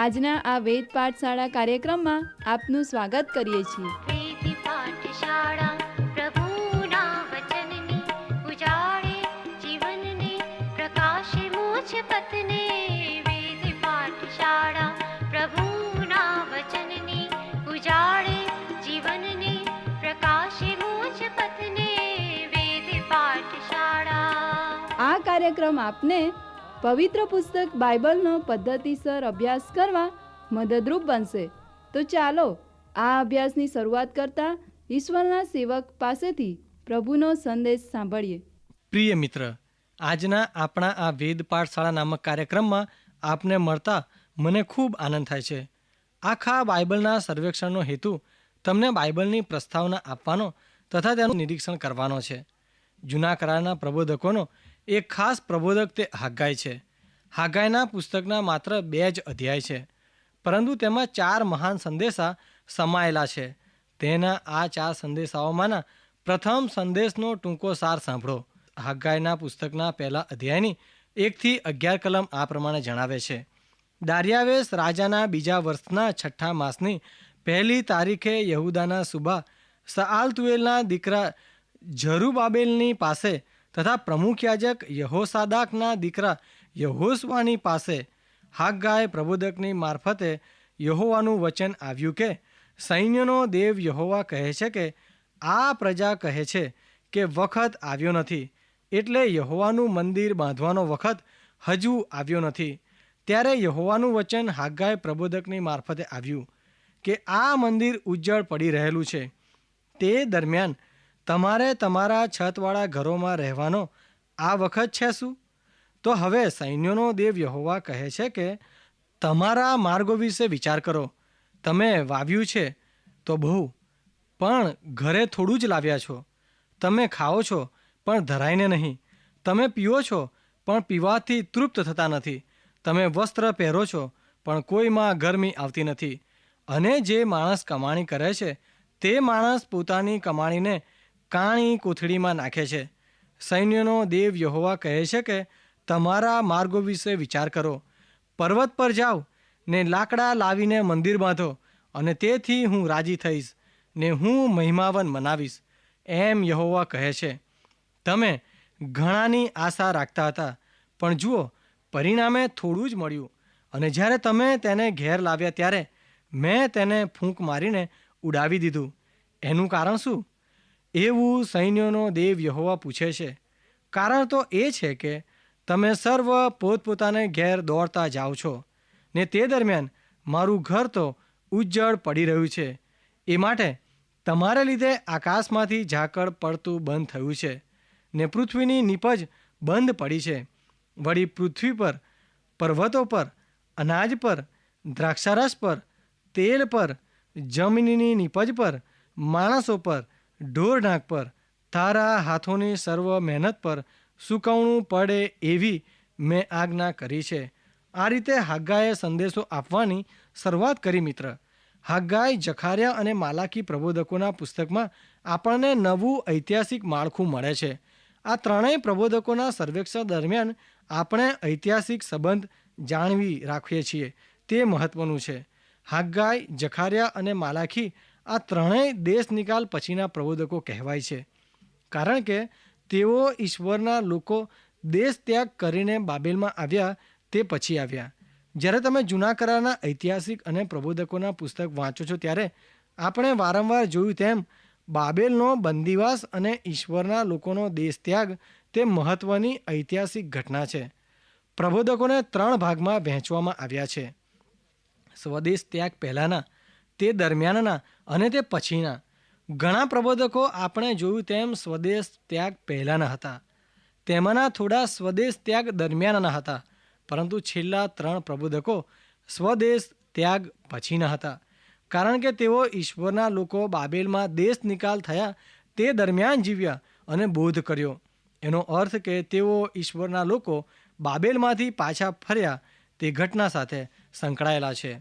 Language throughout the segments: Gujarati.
આજના આ વેદ પાઠશાળા કાર્યક્રમમાં આપનું સ્વાગત કરીએ છીએ. પથને. વેદ પાઠશાળા પ્રભુના વચનની ઉજાળે જીવનને પ્રકાશે મોજ પથને. વેદ પાઠશાળા આ કાર્યક્રમ આપને પવિત્ર પુસ્તક બાઇબલનો પદ્ધતિસર અભ્યાસ કરવા મદદરૂપ બનશે. તો ચાલો, આ અભ્યાસની શરૂઆત કરતા ઈશ્વરના સેવક પાસેથી પ્રભુનો સંદેશ સાંભળીએ. પ્રિય મિત્ર, આજના આપણા આ વેદ પાઠશાળા નામક કાર્યક્રમમાં આપને મળતા મને ખૂબ આનંદ થાય છે. આખા બાઇબલના સર્વેક્ષણનો હેતુ તમને બાઇબલની પ્રસ્તાવના આપવાનો તથા તેનું નિરીક્ષણ કરવાનો છે. જૂના કરારના પ્રબોધકોનો એક ખાસ પ્રબોધક તે હાગાય છે. હાગાયના પુસ્તકના માત્ર બે જ અધ્યાય છે. પરંતુ તેમાં ચાર મહાન સંદેશા સમાયેલા છે. તેના આ ચાર સંદેશાઓમાંના પ્રથમ સંદેશનો ટૂંકો સાર સાંભળો. હાગાયના પુસ્તકના પહેલા અધ્યાયની એકથી અગિયાર કલમ આ પ્રમાણે જણાવે છે. દારિયાવેશ રાજાના બીજા વર્ષના છઠ્ઠા માસની પહેલી તારીખે યહુદાના સુબા સઆલતુએલના દીકરા ઝરુબાબેલની પાસે તથા પ્રમુખ યાજક યહોસાદાકના દીકરા યહોસવાની પાસે હાગ્ગાય પ્રબોધકની મારફતે યહોવાનું વચન આવ્યું કે, સૈન્યનો દેવ યહોવા કહે છે કે, આ પ્રજા કહે છે કે વખત આવ્યો નથી. એટલે યહોવાનું મંદિર બાંધવાનો વખત હજુ આવ્યો નથી. ત્યારે યહોવાનું વચન હાગ્ગાય પ્રબોધકની મારફતે આવ્યું કે, આ મંદિર ઉજ્જળ પડી રહેલું છે. તે દરમિયાન તમારે તમારા છતવાળા ઘરોમાં રહેવાનો આ વખત છે શું? તો હવે સૈન્યોનો દેવ યહોવા કહે છે કે, તમારા માર્ગો વિશે વિચાર કરો. તમે વાવ્યું છે તો બહુ, પણ ઘરે થોડું જ લાવ્યા છો. તમે ખાઓ છો, પણ ધરાઈને નહીં. તમે પીઓ છો, પણ પીવાથી તૃપ્ત થતા નથી. તમે વસ્ત્ર પહેરો છો, પણ કોઈમાં ગરમી આવતી નથી. અને જે માણસ કમાણી કરે છે, તે માણસ પોતાની કમાણીને કાણી કોથળીમાં નાખે છે. સૈન્યનો દેવ યહોવા કહે છે કે, તમારા માર્ગો વિશે વિચાર કરો. પર્વત પર જાઓ, ને લાકડા લાવીને મંદિર બાંધો, અને તેથી હું રાજી થઈશ, ને હું મહિમાવન મનાવીશ. એમ યહોવા કહે છે. તમે ઘણાની આશા રાખતા હતા, પણ જુઓ, પરિણામે થોડું જ મળ્યું. અને જ્યારે તમે તેને ઘેર લાવ્યા ત્યારે મેં તેને ફૂંક મારીને ઉડાવી દીધું. એનું કારણ શું? એવું સૈન્યોનો દેવ યહોવા પૂછે છે, કારણ તો એ છે કે તમે સર્વ પોતપોતાને ઘેર દોડતા જાઓ છો ને તે દરમિયાન મારું ઘર તો ઉજ્જળ પડી રહ્યું છે. એ માટે તમારે લીધે આકાશમાંથી ઝાકળ પડતું બંધ થયું છે ને પૃથ્વીની નીપજ બંધ પડી છે. વળી પૃથ્વી પર પર્વતો પર, અનાજ પર, દ્રાક્ષારસ પર, તેલ પર, જમીનની નીપજ પર, માણસો પર ઢોરઢાંક પર, તારા હાથોની સર્વ મહેનત પર સુકવણું પડે એવી મેં આજ્ઞા કરી છે. આ રીતે હાગ્ગાએ સંદેશો આપવાની શરૂઆત કરી મિત્ર. હાગ્ગાઈ જખાર્યા અને માલાકી પ્રબોધકોના પુસ્તકમાં આપણને નવું ઐતિહાસિક માળખું મળે છે. આ ત્રણેય પ્રબોધકોના સર્વેક્ષણ દરમિયાન આપણે ઐતિહાસિક સંબંધ જાણવી રાખીએ છીએ. તે મહત્વનું છે. હાગ્ગાઈ જખાર્યા અને માલાખી આ ત્રણેય દેશ નિકાલ પછીના પ્રબોધકો કહેવાય છે. કારણ કે તેઓ ઈશ્વરના લોકો દેશ ત્યાગ કરીને બાબેલમાં આવ્યા તે પછી આવ્યા. જ્યારે તમે જૂના કરારના ઐતિહાસિક અને પ્રબોધકોના પુસ્તક વાંચો છો ત્યારે આપણે વારંવાર જોયું તેમ બાબેલનો બંદીવાસ અને ઈશ્વરના લોકોનો દેશ ત્યાગ તે મહત્વની ઐતિહાસિક ઘટના છે. પ્રબોધકોને ત્રણ ભાગમાં વહેંચવામાં આવ્યા છે. સ્વદેશ ત્યાગ પહેલાંના, તે દરમિયાનના અને તે પછીના. ઘણા પ્રબોધકો આપણે જોયું તેમ સ્વદેશ ત્યાગ પહેલાંના હતા. તેમાંના થોડા સ્વદેશ ત્યાગ દરમિયાનના હતા, પરંતુ છેલ્લા ત્રણ પ્રબોધકો સ્વદેશ ત્યાગ પછીના હતા. કારણ કે તેઓ ઈશ્વરના લોકો બાબેલમાં દેશ નિકાલ થયા તે દરમિયાન જીવ્યા અને બોધ કર્યો. એનો અર્થ કે તેઓ ઈશ્વરના લોકો બાબેલમાંથી પાછા ફર્યા તે ઘટના સાથે સંકળાયેલા છે.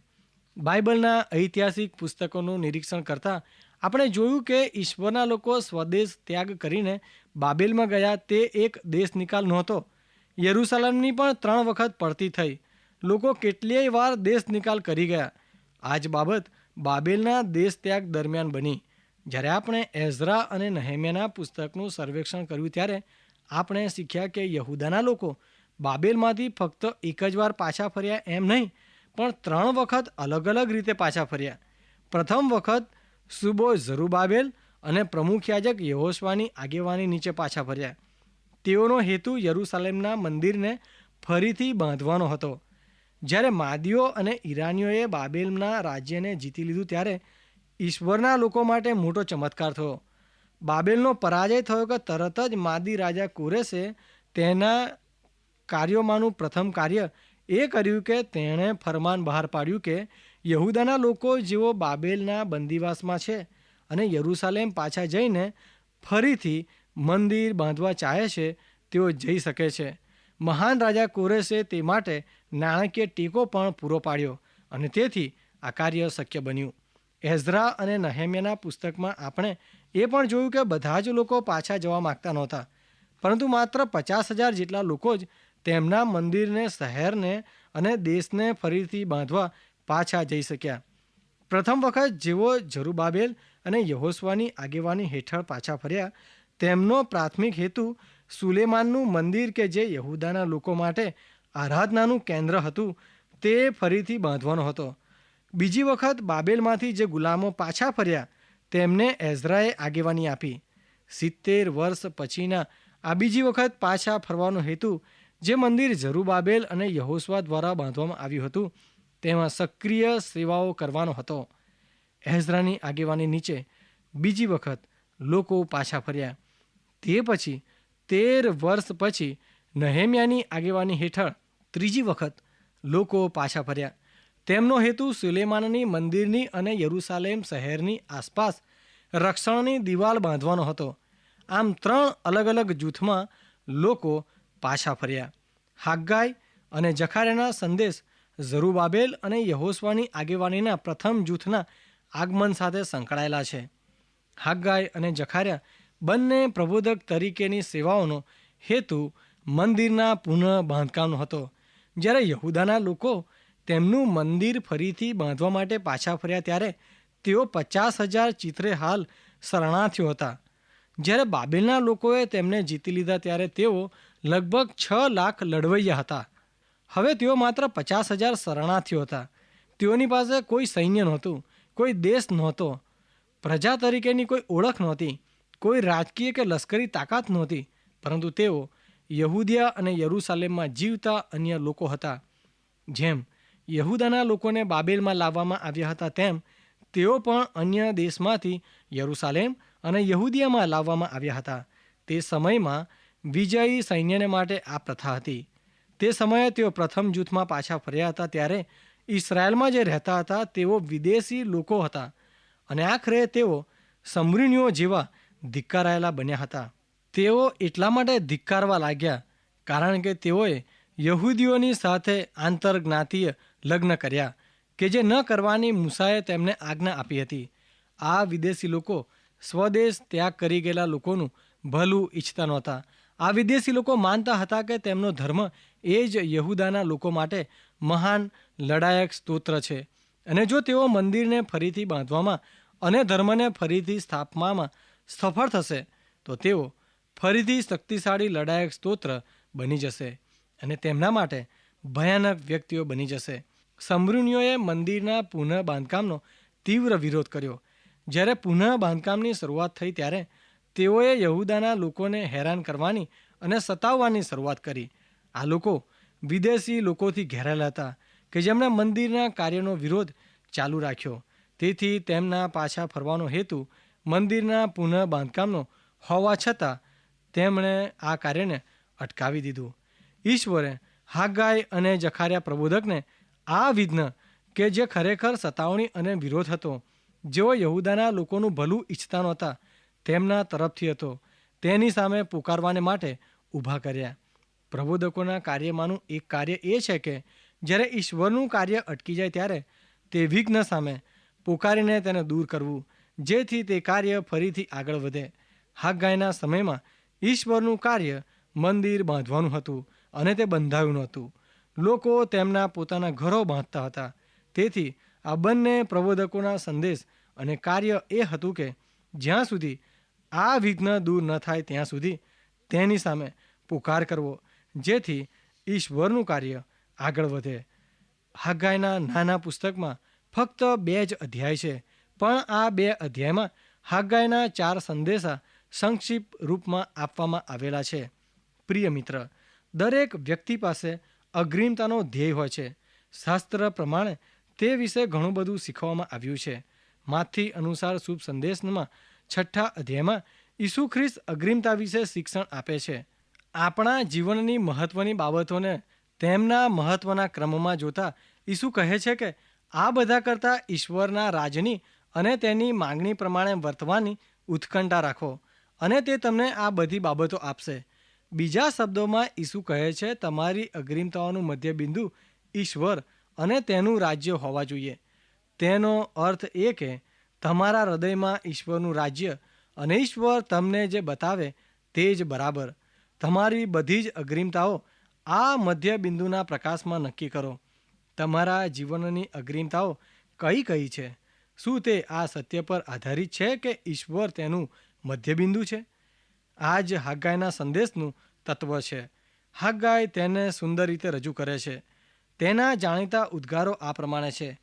બાઇબલના ઐતિહાસિક પુસ્તકોનું નિરીક્ષણ કરતાં આપણે જોયું કે ઈશ્વરના લોકો સ્વદેશ ત્યાગ કરીને બાબેલમાં ગયા તે એક દેશ નિકાલ નહોતો. યરુસલમની પણ ત્રણ વખત પડતી થઈ. લોકો કેટલીય વાર દેશ નિકાલ કરી ગયા. આ જ બાબત બાબેલના દેશ ત્યાગ દરમિયાન બની. જ્યારે આપણે એઝરા અને નહેમ્યાના પુસ્તકનું સર્વેક્ષણ કર્યું ત્યારે આપણે શીખ્યા કે યહુદાના લોકો બાબેલમાંથી ફક્ત એક જ વાર પાછા ફર્યા એમ નહીં. પણ ત્રણ વખત અલગ અલગ રીતે પાછા ફર્યા. પ્રથમ વખત સુબો ઝરુબાબેલ અને પ્રમુખ યાજક યહોશવાની આગેવાની નીચે પાછા ફર્યા. તેઓનો હેતુ યરુસાલેમના મંદિરને ફરીથી બાંધવાનો હતો. જ્યારે માદીઓ અને ઈરાનીઓએ બાબેલના રાજ્યને જીતી લીધું ત્યારે ઈશ્વરના લોકો માટે મોટો ચમત્કાર થયો. બાબેલનો પરાજય થયો કે તરત જ માદી રાજા કુરેશે તેના કાર્યોમાંનું પ્રથમ કાર્ય એ કર્યું કે તેણે ફરમાન બહાર પાડ્યું કે યહુદાના લોકો જેઓ બાબેલના બંદીવાસમાં છે અને યરુસાલેમ પાછા જઈને ફરીથી મંદિર બાંધવા ચાહે છે, તેઓ જઈ શકે છે. મહાન રાજા કોરેશે તે માટે નાણાકીય ટેકો પણ પૂરો પાડ્યો અને તેથી આ કાર્ય શક્ય બન્યું. એઝરા અને નહેમ્યાના પુસ્તકમાં આપણે એ પણ જોયું કે બધા જ લોકો પાછા જવા માગતા નહોતા, પરંતુ માત્ર પચાસ હજાર જેટલા લોકો જ તેમના મંદિરને, શહેરને અને દેશને ફરીથી બાંધવા પાછા જઈ શક્યા. પ્રથમ વખત જેઓ જરુબાબેલ અને યહોસ્વાની આગેવાની હેઠળ પાછા ફર્યા, તેમનો પ્રાથમિક હેતુ સુલેમાનનું મંદિર કે જે યહુદાના લોકો માટે આરાધનાનું કેન્દ્ર હતું, તે ફરીથી બાંધવાનો હતો. બીજી વખત બાબેલમાંથી જે ગુલામો પાછા ફર્યા, તેમને એઝરાએ આગેવાની આપી. સિત્તેર વર્ષ પછીના આ બીજી વખત પાછા ફરવાનો હેતુ જે મંદિર ઝરુબાબેલ અને યહોસ્વા દ્વારા બાંધવામાં આવ્યું હતું, તેમાં સક્રિય સેવાઓ કરવાનો હતો. એઝરાની આગેવાની નીચે બીજી વખત લોકો પાછા ફર્યા. તે પછી તેર વર્ષ પછી નહેમ્યાની આગેવાની હેઠળ ત્રીજી વખત લોકો પાછા ફર્યા. તેમનો હેતુ સુલેમાનની મંદિરની અને યરૂશાલેમ શહેરની આસપાસ રક્ષણની દિવાલ બાંધવાનો હતો. આમ ત્રણ અલગ અલગ જૂથમાં લોકો પાછા ફર્યા. હાગ્ગાઈ અને જખારેના સંદેશ ઝરૂબાબેલ અને યહોસવાની આગેવાનીના પ્રથમ જૂથના આગમન સાથે સંકળાયેલા છે. હાગ્ગાઈ અને જખાર્યા બંને પ્રબોધક તરીકેની સેવાઓનો હેતુ મંદિરના પુનઃ બાંધકામનો હતો. જ્યારે યહુદાના લોકો તેમનું મંદિર ફરીથી બાંધવા માટે પાછા ફર્યા ત્યારે તેઓ પચાસ હજાર ચિત્રે હાલ શરણાર્થીઓ હતા. જ્યારે બાબેલના લોકોએ તેમને જીતી લીધા ત્યારે તેઓ લગભગ છ લાખ લડવૈયા હતા. હવે તેઓ માત્ર પચાસ હજાર શરણાર્થીઓ હતા. તેઓની પાસે કોઈ સૈન્ય નહોતું, કોઈ દેશ નહોતો. પ્રજા તરીકેની કોઈ ઓળખ નહોતી, કોઈ રાજકીય કે લશ્કરી તાકાત નહોતી, પરંતુ તેઓ યહૂદિયા અને યરૂસાલેમમાં જીવતા અન્ય લોકો હતા. જેમ યહૂદાના લોકોને બાબેલમાં લાવવામાં આવ્યા હતા, તેમ તેઓ પણ અન્ય દેશમાંથી યરૂશાલેમ અને યહૂદિયામાં લાવવામાં આવ્યા હતા. તે સમયમાં વિજયી સૈન્યને માટે આ પ્રથા હતી. તે સમયે તેઓ પ્રથમ જૂથમાં પાછા ફર્યા હતા ત્યારે ઇસરાયલમાં જે રહેતા હતા તેઓ વિદેશી લોકો હતા અને આખરે તેઓ સમૃણીઓ જેવા ધિક્કારાયેલા બન્યા હતા. તેઓ એટલા માટે ધિક્કારવા લાગ્યા કારણ કે તેઓએ યહૂદીઓની સાથે આંતરજ્ઞાતીય લગ્ન કર્યા કે જે ન કરવાની મૂસાએ તેમને આજ્ઞા આપી હતી. આ વિદેશી લોકો સ્વદેશ ત્યાગ કરી ગયેલા લોકોનું ભલું ઈચ્છતા નહોતા. આ વિદેશી લોકો માનતા હતા કે તેમનો ધર્મ એ જ યહુદાના લોકો માટે મહાન, લડાયક સ્તોત્ર છે. અને જો તેઓ મંદિરને ફરીથી બાંધવામાં અને ધર્મને ફરીથી સ્થાપવામાં સફળ થશે, તો તેઓ ફરીથી શક્તિશાળી, લડાયક સ્તોત્ર બની જશે અને તેમના માટે ભયાનક વ્યક્તિઓ બની જશે. સમૃણીઓએ મંદિરના પુનઃ બાંધકામનો તીવ્ર વિરોધ કર્યો. જ્યારે પુનઃ બાંધકામની શરૂઆત થઈ ત્યારે તેઓએ યહુદાના લોકોને હેરાન કરવાની અને સતાવવાની શરૂઆત કરી. આ લોકો વિદેશી લોકોથી ઘેરાયેલા હતા કે જેમણે મંદિરના કાર્યનો વિરોધ ચાલુ રાખ્યો. તેથી તેમના પાછા ફરવાનો હેતુ મંદિરના પુનઃ બાંધકામનો હોવા છતાં તેમણે આ કાર્યને અટકાવી દીધું. ઈશ્વરે હાગાઈ અને જખાર્યા પ્રબોધકને આ વિઘ્ન કે જે ખરેખર સતાવણી અને વિરોધ હતો જેઓ યહુદાના લોકોનું ભલું ઈચ્છતા નહોતા, તેમના તરફથી હતો. તેની સામે પુકારવાને માટે ઊભા કર્યા. પ્રબોધકોના કાર્યમાંનું એક કાર્ય એ છે કે, જ્યારે ઈશ્વરનું કાર્ય અટકી જાય ત્યારે તે વિઘ્ન સામે પોકારીને તેને દૂર કરવું, જેથી તે કાર્ય ફરીથી આગળ વધે. હાગાયના સમયમાં ઈશ્વરનું કાર્ય મંદિર બાંધવાનું હતું અને તે બંધાયું નહોતું. લોકો તેમના પોતાના ઘરો બાંધતા હતા. તેથી આ બંને પ્રબોધકોના સંદેશ અને કાર્ય એ હતું કે જ્યાં સુધી આ વિઘ્ન દૂર ન થાય ત્યાં સુધી તેની સામે પુકાર કરવો, જેથી ઈશ્વરનું કાર્ય આગળ વધે. હાગાઈના નાના પુસ્તકમાં ફક્ત બે જ અધ્યાય છે, પણ આ બે અધ્યાયમાં હાગાઈના ચાર સંદેશા સંક્ષિપ્ત રૂપમાં આપવામાં આવેલા છે. પ્રિય મિત્ર, દરેક વ્યક્તિ પાસે અગ્રિમતાનો ધ્યેય હોય છે. શાસ્ત્ર પ્રમાણે તે વિશે ઘણું બધું શીખવવામાં આવ્યું છે. માથી અનુસાર શુભ સંદેશમાં છઠ્ઠા અધ્યાયમાં ઈસુ ખ્રિસ્ત અગ્રિમતા વિશે શિક્ષણ આપે છે. આપણા જીવનની મહત્વની બાબતોને તેમના મહત્વના ક્રમમાં જોતા ઈસુ કહે છે કે, આ બધા કરતાં ઈશ્વરના રાજની અને તેની માંગણી પ્રમાણે વર્તવાની ઉત્કંઠા રાખો અને તે તમને આ બધી બાબતો આપશે. બીજા શબ્દોમાં ઈસુ કહે છે, તમારી અગ્રિમતાઓનું મધ્યબિંદુ ઈશ્વર અને તેનું રાજ્ય હોવા જોઈએ. તેનો અર્થ એ કે તમારા હૃદયમાં ઈશ્વરનું રાજ્ય અને ઈશ્વર તમને જે બતાવે તે જ બરાબર. તમારી બધી જ અગ્રિમતાઓ આ મધ્ય બિંદુના પ્રકાશમાં નક્કી કરો. તમારા જીવનની અગ્રિમતાઓ કઈ કઈ છે? શું તે આ સત્ય પર આધારિત છે કે ઈશ્વર તેનું મધ્યબિંદુ છે? આ જ હાગાયના સંદેશનું તત્વ છે. હાગાય તેને સુંદર રીતે રજૂ કરે છે. તેના જાણીતા ઉદ્ગારો આ પ્રમાણે છે.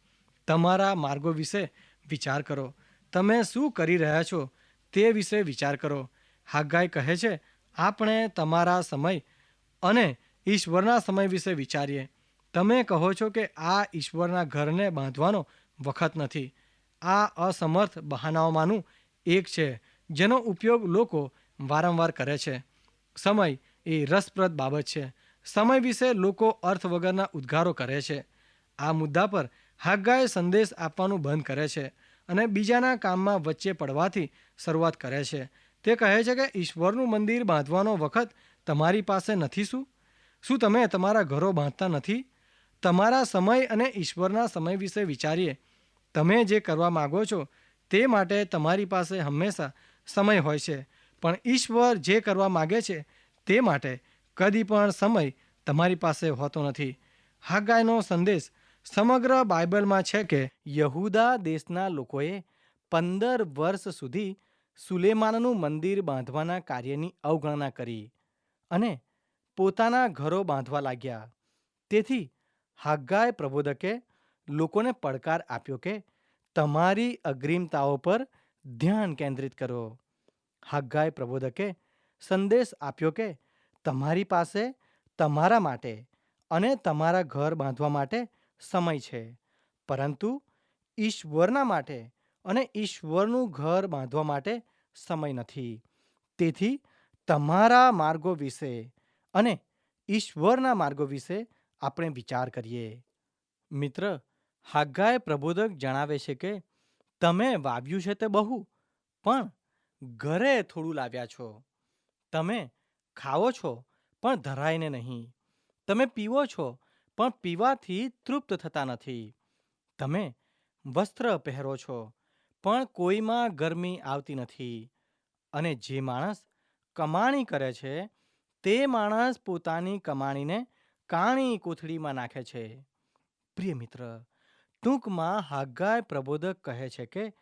તમારા માર્ગો વિશે વિચાર કરો. તમે શું કરી રહ્યા છો તે વિશે વિચાર કરો. હાગાય કહે છે, આપણે તમારા સમય અને ઈશ્વરના સમય વિશે વિચારીએ. તમે કહો છો કે આ ઈશ્વરના ઘરને બાંધવાનો વખત નથી. આ અસમર્થ બહાનાઓમાંનું એક છે, જેનો ઉપયોગ લોકો વારંવાર કરે છે. સમય એ રસપ્રદ બાબત છે. સમય વિશે લોકો અર્થ વગરના ઉદ્ગારો કરે છે. આ મુદ્દા પર હાગ્ગાએ સંદેશ આપવાનું બંધ કરે છે અને બીજાના કામમાં વચ્ચે પડવાથી શરૂઆત કરે છે. તે કહે છે કે ઈશ્વરનું મંદિર બાંધવાનો વખત તમારી પાસે નથી શું? શું તમે તમારા ઘરો બાંધતા નથી? તમારા સમય અને ઈશ્વરના સમય વિશે વિચારીએ. તમે જે કરવા માગો છો તે માટે તમારી પાસે હંમેશા સમય હોય છે. પણ ઈશ્વર જે કરવા માગે છે તે માટે કદી પણ સમય તમારી પાસે હોતો નથી. હાગાયનો સંદેશ સમગ્ર બાઇબલમાં છે કે યહૂદા દેશના લોકોએ પંદર વર્ષ સુધી સુલેમાનનું મંદિર બાંધવાના કાર્યની અવગણના કરી અને પોતાના ઘરો બાંધવા લાગ્યા. તેથી હાગાય પ્રબોધકે લોકોને પડકાર આપ્યો કે તમારી અગ્રીમતાઓ પર ધ્યાન કેન્દ્રિત કરો. હાગાય પ્રબોધકે સંદેશ આપ્યો કે તમારી પાસે, તમારા માટે અને તમારા ઘર બાંધવા માટે સમય છે. પરંતુ ઈશ્વરના માટે અને ઈશ્વરનું ઘર બાંધવા માટે સમય નથી. તેથી તમારા માર્ગો વિશે અને ઈશ્વરના માર્ગો વિશે આપણે વિચાર કરીએ. મિત્ર હાગાય પ્રબોધક જણાવે છે કે, તમે વાવ્યું છે તે બહુ, પણ ઘરે થોડું લાવ્યા છો. તમે ખાઓ છો, પણ ધરાયને નહીં. તમે પીવો છો, પણ પીવાથી તૃપ્ત થતા નથી. તમે વસ્ત્ર પહેરો છો, પણ કોઈમાં ગરમી આવતી નથી. અને જે માણસ કમાણી કરે છે, તે માણસ પોતાની કમાણીને કાણી કોથળીમાં નાખે છે. પ્રિય મિત્ર, ટૂંકમાં હાગાય પ્રબોધક કહે છે કે,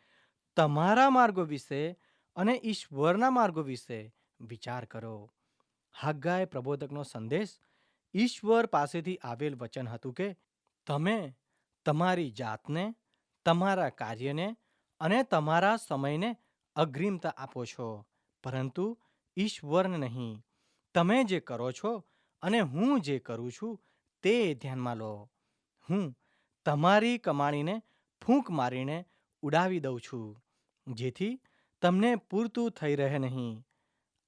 તમારા માર્ગો વિશે અને ઈશ્વરના માર્ગો વિશે વિચાર કરો. હાગાય પ્રબોધકનો સંદેશ ઈશ્વર પાસેથી આવેલ વચન હતું કે, તમે તમારી જાતને, તમારા કાર્યને અને તમારા સમયને અગ્રિમતા આપો છો, પરંતુ ઈશ્વરને નહીં. તમે જે કરો છો અને હું જે કરું છું તે ધ્યાનમાં લો. હું તમારી કમાણીને ફૂંક મારીને ઉડાવી દઉં છું, જેથી તમને પૂરતું થઈ રહે નહીં.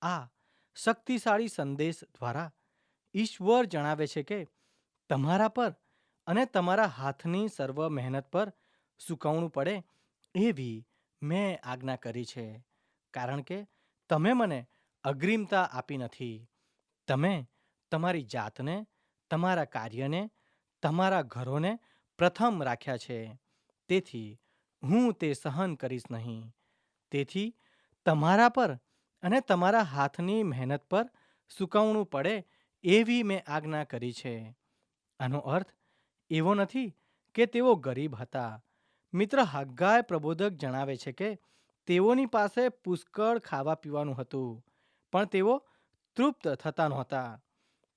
આ શક્તિશાળી સંદેશ દ્વારા ઈશ્વર જણાવે છે કે, તમારા પર અને તમારા હાથની સર્વ મહેનત પર સૂકવણું પડે એવી મેં આજ્ઞા કરી છે. કારણ કે તમે મને અગ્રિમતા આપી નથી. તમે તમારી જાતને, તમારા કાર્યને, તમારા ઘરોને પ્રથમ રાખ્યા છે. તેથી હું તે સહન કરીશ નહીં. તેથી તમારા પર અને તમારા હાથની મહેનત પર સુકવણું પડે એવી મેં આજ્ઞા કરી છે. આનો અર્થ એવો નથી કે તેઓ ગરીબ હતા. મિત્ર હગ્ગાય પ્રબોધક જણાવે છે કે તેઓની પાસે પુષ્કળ ખાવા પીવાનું હતું, પણ તેઓ તૃપ્ત થતા નહોતા.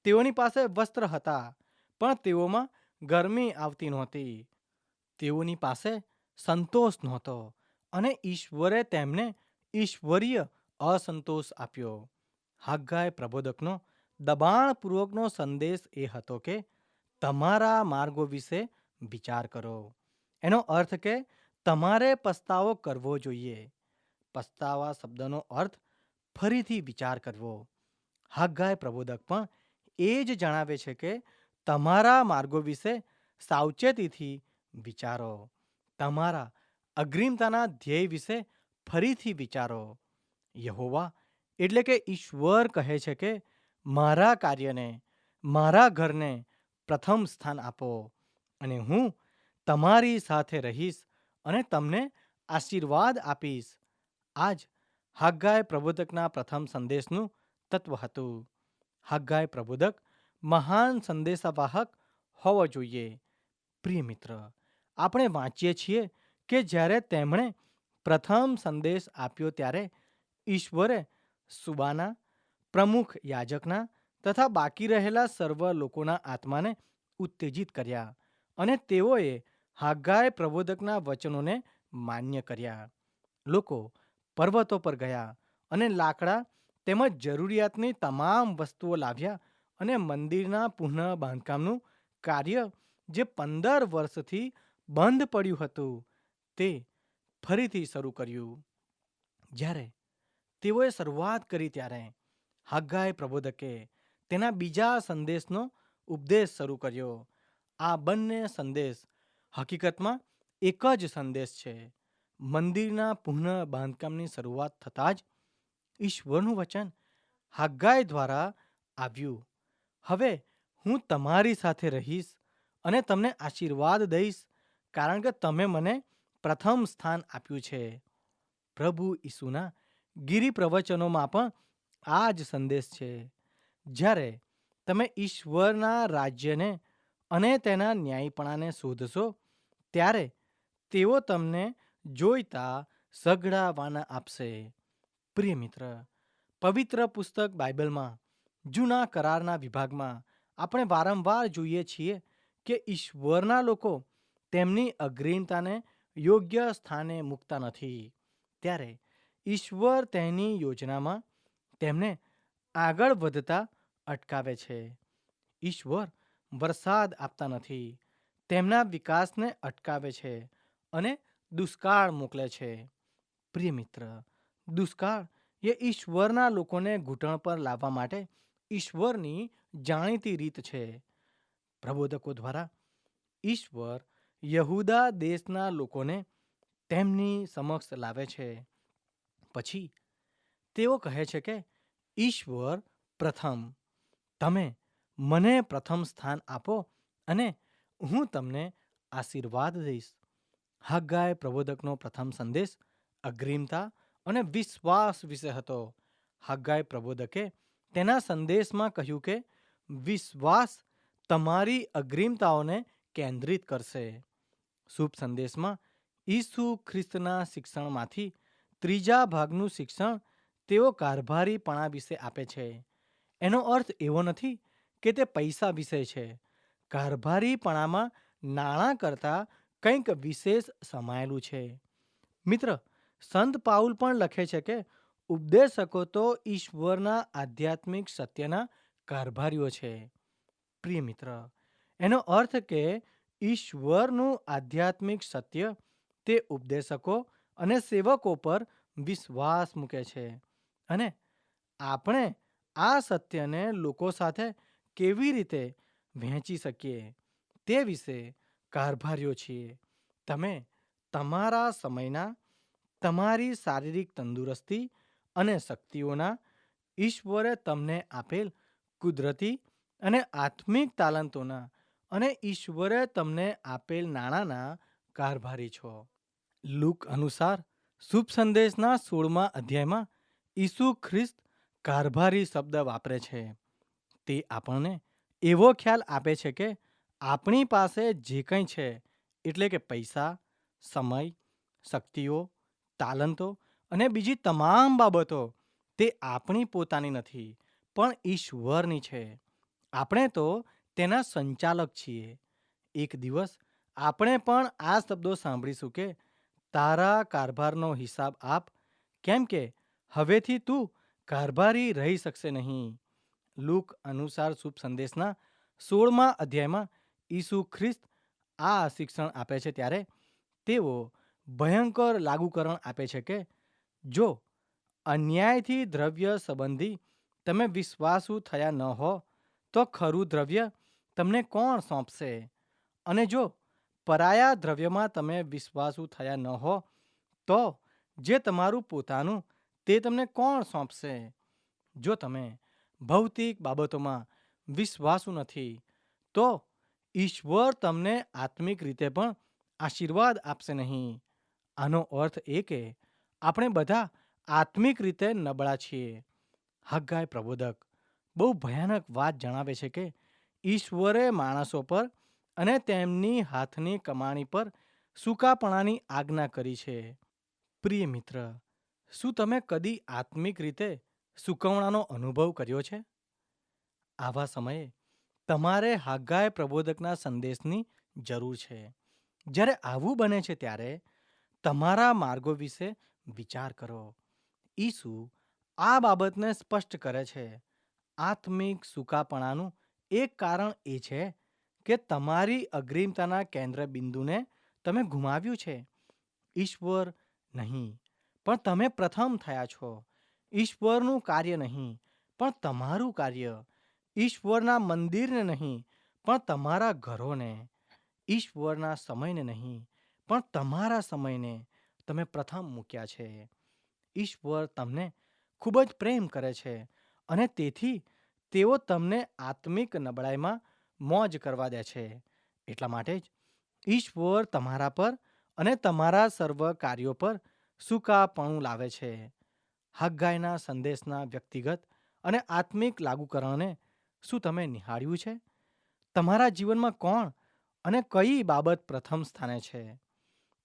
તેઓની પાસે વસ્ત્ર હતા, પણ તેઓમાં ગરમી આવતી નહોતી. તેઓની પાસે સંતોષ નહોતો અને ઈશ્વરે તેમને ઈશ્વરીય અસંતોષ આપ્યો. હગ્ગાય પ્રબોધકનો દબાણપૂર્વકનો સંદેશ એ હતો કે, તમારા માર્ગો વિશે વિચાર કરો. એનો અર્થ કે, તમારે પસ્તાવો કરવો જોઈએ. પસ્તાવા શબ્દનો અર્થ, ફરીથી વિચાર કરવો. હગ્ગાય પ્રબોધક પણ એ જ જણાવે છે કે, તમારા માર્ગો વિશે સાવચેતીથી વિચારો. તમારા અગ્રિમતાના ધ્યેય વિશે ફરીથી વિચારો. યહોવા એટલે કે ઈશ્વર કહે છે કે, મારા કાર્યને, મારા ઘરને પ્રથમ સ્થાન આપો અને હું તમારી સાથે રહીશ અને તમને આશીર્વાદ આપીશ. આજ હગ્ગાય પ્રબોધકના પ્રથમ સંદેશનું તત્વ હતું. હગ્ગાય પ્રબોધક મહાન સંદેશાવાહક હોવો જોઈએ. પ્રિય મિત્ર, આપણે વાંચીએ છીએ કે જ્યારે તેમણે પ્રથમ સંદેશ આપ્યો ત્યારે ઈશ્વરે સુબાના, પ્રમુખ યાજકના તથા બાકી રહેલા સર્વ લોકોના આત્માને ઉત્તેજિત કર્યા અને તેઓએ હાગાય પ્રબોધકના વચનોને માન્ય કર્યા. લોકો પર્વતો પર ગયા અને લાકડા તેમજ જરૂરિયાતની તમામ વસ્તુઓ લાવ્યા અને મંદિરના પુનઃ બાંધકામનું કાર્ય જે પંદર વર્ષથી બંધ પડ્યું હતું તે ફરીથી શરૂ કર્યું. જ્યારે તેઓએ શરૂઆત કરી ત્યારે હગ્ગાય પ્રબોધકે તેના બીજા સંદેશનો ઉપદેશ શરૂ કર્યો. આ બંને સંદેશ હકીકતમાં એક જ સંદેશ છે. મંદિરના પુનઃ બાંધકામની શરૂઆત થતાં જ ઈશ્વરનું વચન હાગાય દ્વારા આવ્યું. હવે હું તમારી સાથે રહીશ અને તમને આશીર્વાદ દઈશ, કારણ કે તમે મને પ્રથમ સ્થાન આપ્યું છે. પ્રભુ ઈસુના ગિરી પ્રવચનોમાં પણ આ જ સંદેશ છે. જ્યારે તમે ઈશ્વરના રાજ્યને અને તેના ન્યાયપણાને શોધશો, ત્યારે તેઓ તમને જોઈતા સઘળાવાના આપશે. પ્રિય મિત્ર, પવિત્ર પુસ્તક બાઇબલમાં, જૂના કરારના વિભાગમાં આપણે વારંવાર જોઈએ છીએ કે ઈશ્વરના લોકો તેમની અગ્રીમતાને યોગ્ય સ્થાને મૂકતા નથી. ત્યારે ઈશ્વર તેની યોજનામાં તેમને આગળ વધતા અટકાવે છે. ઈશ્વર વરસાદ આપતા નથી, તેમના વિકાસને અટકાવે છે અને દુષ્કાળ મોકલે છે. પ્રિય મિત્ર, દુષ્કાળ એ ઈશ્વરના લોકોને ઘૂંટણ પર લાવવા માટે ઈશ્વરની જાણીતી રીત છે. પ્રબોધકો દ્વારા ઈશ્વર યહૂદા દેશના લોકોને તેમની સમક્ષ લાવે છે. પછી તેઓ કહે છે કે, ઈશ્વર પ્રથમ, તમે મને પ્રથમ સ્થાન આપો અને હું તમને આશીર્વાદ દઈશ. હગ્ગાય પ્રબોધકનો પ્રથમ સંદેશ અગ્રીમતા અને વિશ્વાસ વિશે હતો. હગ્ગાય પ્રબોધકે તેના સંદેશમાં કહ્યું કે, વિશ્વાસ તમારી અગ્રીમતાઓને કેન્દ્રિત કરશે. શુભ સંદેશમાં ઈસુ ખ્રિસ્તના શિક્ષણમાંથી ત્રીજા ભાગનું શિક્ષણ તેઓ કારભારીપણા વિશે આપે છે. એનો અર્થ એવો નથી કે તે પૈસા વિશે છે. કારભારીપણામાં નાણાં કરતાં કંઈક વિશેષ સમાયેલું છે. મિત્ર, સંત પાઉલ પણ લખે છે કે, ઉપદેશકો તો ઈશ્વરના આધ્યાત્મિક સત્યના કારભારીઓ છે. પ્રિય મિત્ર, એનો અર્થ કે ઈશ્વરનું આધ્યાત્મિક સત્ય તે ઉપદેશકો અને સેવકો પર વિશ્વાસ મૂકે છે. અને આપણે આ સત્યને લોકો સાથે કેવી રીતે વહેંચી શકીએ તે વિશે કારભારીઓ છીએ. તમે તમારા સમયના, તમારી શારીરિક તંદુરસ્તી અને શક્તિઓના ઈશ્વરે તમને આપેલ કુદરતી અને આત્મિક તાલંતોના અને ઈશ્વરે તમને આપેલ નાણાંના કારભારી છો. લુક અનુસાર શુભ સંદેશના સોળમા અધ્યાયમાં ઈસુ ખ્રિસ્ત કારભારી શબ્દ વાપરે છે. તે આપણને એવો ખ્યાલ આપે છે કે આપણી પાસે જે કંઈ છે, એટલે કે પૈસા, સમય, શક્તિઓ, તાલંતો અને બીજી તમામ બાબતો, તે આપણી પોતાની નથી, પણ ઈશ્વરની છે. આપણે તો તેના સંચાલક છીએ. એક દિવસ આપણે પણ આ શબ્દો સાંભળીશું કે તારા કારભારનો હિસાબ આપ, કેમ કે હવેથી તું કારભારી રહી શકશે નહીં. લૂક અનુસાર શુભ સંદેશના સોળમા અધ્યાયમાં ઈસુ ખ્રિસ્ત આ શિક્ષણ આપે છે ત્યારે તેઓ ભયંકર લાગુકરણ આપે છે કે જો અન્યાયથી દ્રવ્ય સંબંધી તમે વિશ્વાસુ થયા ન હો, તો ખરું દ્રવ્ય તમને કોણ સોંપશે? અને જો પરાયા દ્રવ્યમાં તમે વિશ્વાસુ થયા ન હો, તો જે તમારું પોતાનું, તે તમને કોણ સોંપશે? જો તમે ભૌતિક બાબતોમાં વિશ્વાસુ નથી, તો ઈશ્વર તમને આત્મિક રીતે પણ આશીર્વાદ આપશે નહીં. આનો અર્થ એ કે આપણે બધા આત્મિક રીતે નબળા છીએ. હગાય પ્રબોધક બહુ ભયાનક વાત જણાવે છે કે ઈશ્વરે માણસો પર અને તેમની હાથની કમાણી પર સૂકાપણાની આજ્ઞા કરી છે. પ્રિય મિત્ર, શું તમે કદી આત્મિક રીતે સુકવણાનો અનુભવ કર્યો છે? આવા સમયે તમારે હાગાય પ્રબોધકના સંદેશની જરૂર છે. જ્યારે આવું બને છે ત્યારે તમારા માર્ગો વિશે વિચાર કરો. ઈસુ આ બાબતને સ્પષ્ટ કરે છે. આત્મિક સુકાપણાનું એક કારણ એ છે કે તમારી અગ્રિમતાના કેન્દ્ર બિંદુને તમે ગુમાવ્યું છે. ઈશ્વર નહીં, પણ તમે પ્રથમ થયા છો. ઈશ્વરનું કાર્ય નહીં, પણ તમારું કાર્ય. ઈશ્વરના મંદિરને નહીં, પણ તમારા ઘરોને. ઈશ્વરના સમયને નહીં, પણ તમારા સમયને તમે પ્રથમ મૂક્યા છે. ઈશ્વર તમને ખૂબ જ પ્રેમ કરે છે અને તેથી તેઓ તમને આત્મિક નબળાઈમાં મોજ કરવા દે છે. એટલા માટે જ ઈશ્વર તમારા પર અને તમારા સર્વ કાર્યો પર સુકાપણું લાવે છે. હગ્ગાઈના સંદેશના વ્યક્તિગત અને આત્મિક લાગુકરણને શું તમે નિહાળ્યું છે? તમારા જીવનમાં કોણ અને કઈ બાબત પ્રથમ સ્થાને છે?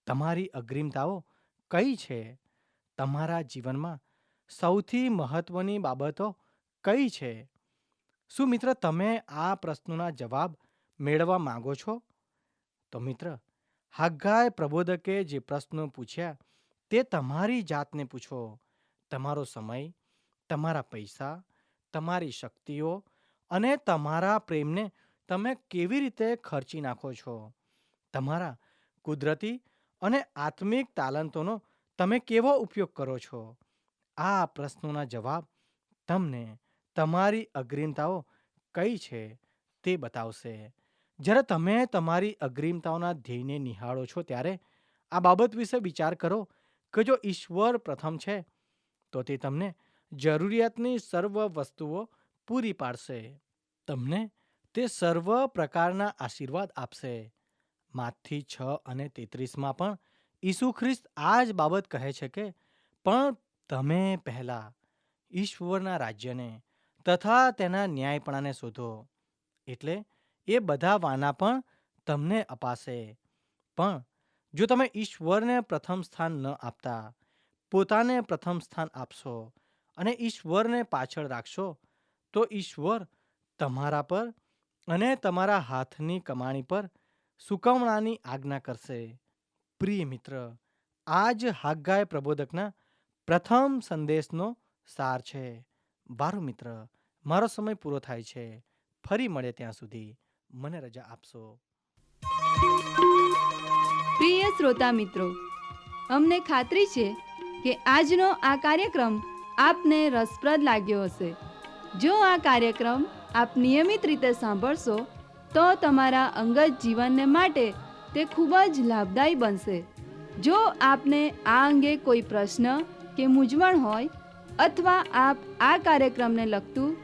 તમારી અગ્રિમતાઓ કઈ છે? તમારા જીવનમાં સૌથી મહત્વની બાબતો કઈ છે? શું મિત્ર તમે આ પ્રશ્નોના જવાબ મેળવવા માંગો છો? તો મિત્ર હાગ્ગાય પ્રબોધકે જે પ્રશ્નો પૂછ્યા તે તમારી જાતને પૂછો. તમારો સમય, તમારા પૈસા, તમારી શક્તિઓ અને તમારા પ્રેમને તમે કેવી રીતે ખર્ચી નાખો છો? તમારા કુદરતી અને આત્મિક તાલંતોનો તમે કેવો ઉપયોગ કરો છો? આ પ્રશ્નોના જવાબ તમને તમારી અગ્રીમતાઓ કઈ છે તે બતાવશે. જ્યારે તમે તમારી અગ્રીમતાઓના ધ્યેયને નિહાળો છો ત્યારે આ બાબત વિશે વિચાર કરો કે જો ઈશ્વર પ્રથમ છે, તો તે તમને જરૂરિયાતની સર્વ વસ્તુઓ પૂરી પાડશે. તમને તે સર્વ પ્રકારના આશીર્વાદ આપશે. માથી છ અને તેત્રીસમાં પણ ઈસુ ખ્રિસ્ત આ જ બાબત કહે છે કે, પણ તમે પહેલાં ઈશ્વરના રાજ્યને તથા તેના ન્યાયપણાને શોધો. એટલે એ બધા વાના પણ તમને અપાશે. પણ જો તમે ઈશ્વરને પ્રથમ સ્થાન ન આપતા, પોતાને પ્રથમ સ્થાન આપશો અને ઈશ્વરને પાછળ રાખશો, તો ઈશ્વર તમારા પર અને તમારા હાથની કમાણી પર સુકવણાની આજ્ઞા કરશે. પ્રિય મિત્ર, આ જ હાગાય પ્રબોધકના પ્રથમ સંદેશનો સાર છે. બારું મિત્ર મારો સમય પૂરો થાય છે. ફરી મળે ત્યાં સુધી. મને રજા આપશો. પ્રિય શ્રોતા મિત્રો, અમને ખાતરી છે કે આજનો આ કાર્યક્રમ આપને રસપ્રદ લાગ્યો હશે. જો આ કાર્યક્રમ આપ નિયમિત રીતે સાંભળશો, તો તમારા અંગત જીવનને માટે તે ખૂબ જ લાભદાયી બનશે. જો આપને આ અંગે કોઈ પ્રશ્ન કે મૂંઝવણ હોય, અથવા આપ આ કાર્યક્રમને લગતું